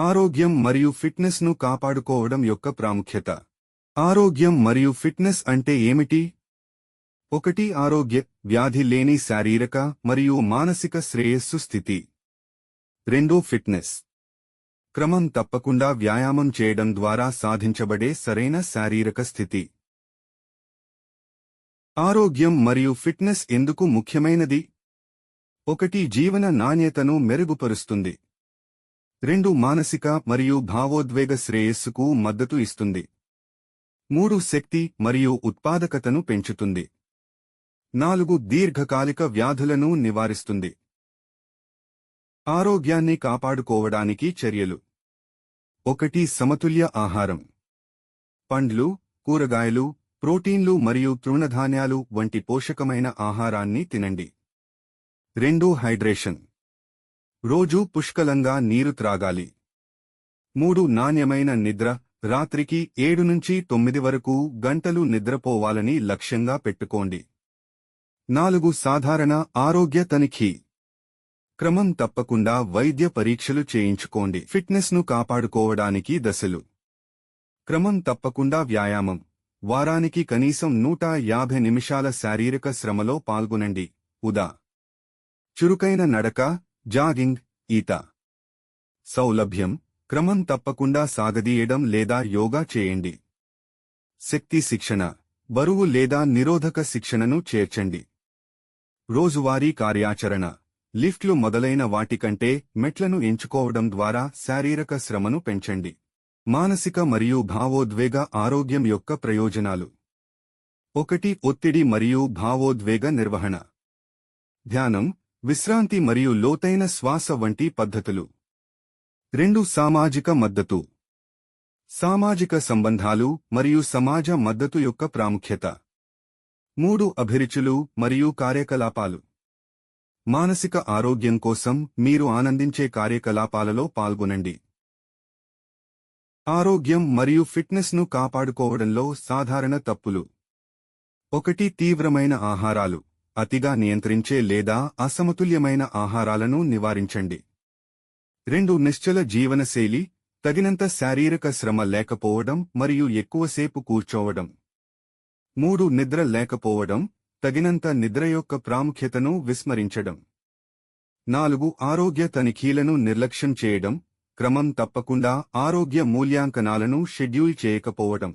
ఆరోగ్యం మరియు ఫిట్నెస్ను కాపాడుకోవడం యొక్క ప్రాముఖ్యత. ఆరోగ్యం మరియు ఫిట్నెస్ అంటే ఏమిటి? ఒకటి ఆరోగ్య వ్యాధి లేని శారీరక మరియు మానసిక శ్రేయస్సు స్థితి. రెండో ఫిట్నెస్. క్రమం తప్పకుండా వ్యాయామం చేయడం ద్వారా సాధించబడే సరైన శారీరక స్థితి. ఆరోగ్యం మరియు ఫిట్నెస్ ఎందుకు ముఖ్యమైనది? ఒకటి జీవన నాణ్యతను మెరుగుపరుస్తుంది. రెండు మానసిక మరియు భావోద్వేగ శ్రేయస్సుకు మద్దతు ఇస్తుంది. మూడు శక్తి మరియు ఉత్పాదకతను పెంచుతుంది. నాలుగు దీర్ఘకాలిక వ్యాధులను నివారిస్తుంది. ఆరోగ్యాన్ని కాపాడుకోవడానికి చర్యలు. ఒకటి సమతుల్య ఆహారం. పండ్లు కూరగాయలు ప్రోటీన్లు మరియు తృణధాన్యాలు వంటి పోషకమైన ఆహారాన్ని తినండి. రెండు హైడ్రేషన్. రోజూ పుష్కలంగా నీరు త్రాగాలి. మూడు నాణ్యమైన నిద్ర. రాత్రికి ఏడు నుంచి తొమ్మిది వరకు గంటలు నిద్రపోవాలని లక్ష్యంగా పెట్టుకోండి. నాలుగు సాధారణ ఆరోగ్య తనిఖీ. క్రమం తప్పకుండా వైద్య పరీక్షలు చేయించుకోండి. ఫిట్నెస్ను కాపాడుకోవడానికి దశలు. క్రమం తప్పకుండా వ్యాయామం. వారానికి కనీసం నూట యాభై నిమిషాల శారీరక శ్రమలో పాల్గొనండి. ఉదా. చురుకైన నడక జాగింగ్ ఈత. సౌలభ్యం క్రమం తప్పకుండా సాగదీయడం లేదా యోగా చేయండి. శక్తి శిక్షణ బరువు లేదా నిరోధక శిక్షణను చేర్చండి. రోజువారీ కార్యాచరణ లిఫ్ట్లు మొదలైన వాటికంటే మెట్లను ఎంచుకోవడం ద్వారా శారీరక శ్రమను పెంచండి. మానసిక మరియు భావోద్వేగ ఆరోగ్యం యొక్క ప్రయోజనాలు. ఒకటి ఒత్తిడి మరియు భావోద్వేగ నిర్వహణ. ధ్యానం విశ్రాంతి మరియు లోతైన శ్వాస వంటి పద్ధతులు. రెండు సామాజిక మద్దతు. సామాజిక సంబంధాలు మరియు సమాజ మద్దతు యొక్క ప్రాముఖ్యత. మూడు అభిరుచులు మరియు కార్యకలాపాలు. మానసిక ఆరోగ్యం కోసం మీరు ఆనందించే కార్యకలాపాలలో పాల్గొనండి. ఆరోగ్యం మరియు ఫిట్నెస్ను కాపాడుకోవడంలో సాధారణ తప్పులు. ఒకటి తీవ్రమైన ఆహారాలు. అతిగా నియంత్రించే లేదా అసమతుల్యమైన ఆహారాలను నివారించండి. రెండు నిశ్చల జీవనశైలి తగినంత శారీరక శ్రమ లేకపోవడం మరియు ఎక్కువసేపు కూర్చోవడం. మూడు నిద్ర లేకపోవడం తగినంత నిద్ర యొక్క ప్రాముఖ్యతను విస్మరించడం. నాలుగు ఆరోగ్య తనిఖీలను నిర్లక్ష్యం చేయడం క్రమం తప్పకుండా ఆరోగ్య మూల్యాంకనాలను షెడ్యూల్ చేయకపోవడం.